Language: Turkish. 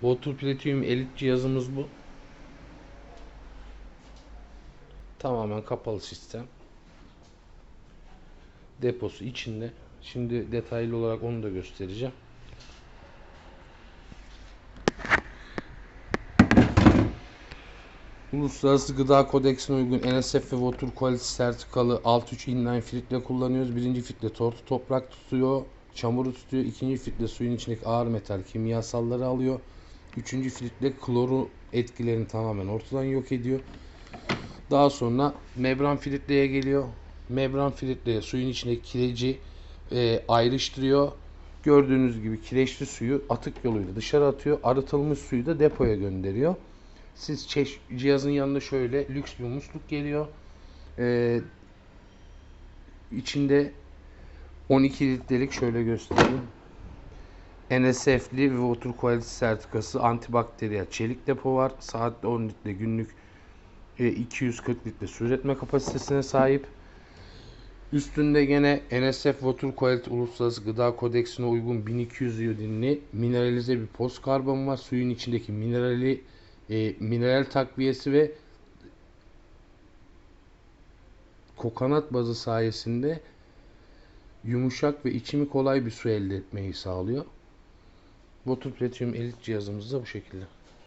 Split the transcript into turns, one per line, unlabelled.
Water Platinum Elite cihazımız bu. Tamamen kapalı sistem. Deposu içinde. Şimdi detaylı olarak onu da göstereceğim. Uluslararası Gıda Kodeksine uygun NSF ve Water Quality sertifikalı 6.3 inline filtre kullanıyoruz. Birinci filtre tortu toprak tutuyor, çamuru tutuyor. İkinci filtre suyun içindeki ağır metal kimyasalları alıyor. Üçüncü filtre kloru etkilerini tamamen ortadan yok ediyor. Daha sonra membran filtreye geliyor. Membran filtreye suyun içindeki kireci e, ayrıştırıyor. Gördüğünüz gibi kireçli suyu atık yoluyla dışarı atıyor. Arıtılmış suyu da depoya gönderiyor. Siz çeş cihazın yanında şöyle lüks bir musluk geliyor. Ee, içinde 12 litrelik şöyle göstereyim. NSF'li ve Water Quality sertifikası antibakteriyel çelik depo var. Saatte 10 litre günlük e, 240 litre su üretme kapasitesine sahip. Üstünde gene NSF Water Quality Uluslararası Gıda Kodeksine uygun 1200 iodinli mineralize bir poz karbon var. Suyun içindeki minerali e, mineral takviyesi ve kokonat bazı sayesinde yumuşak ve içimi kolay bir su elde etmeyi sağlıyor. Water Platinum Elite cihazımız da bu şekilde.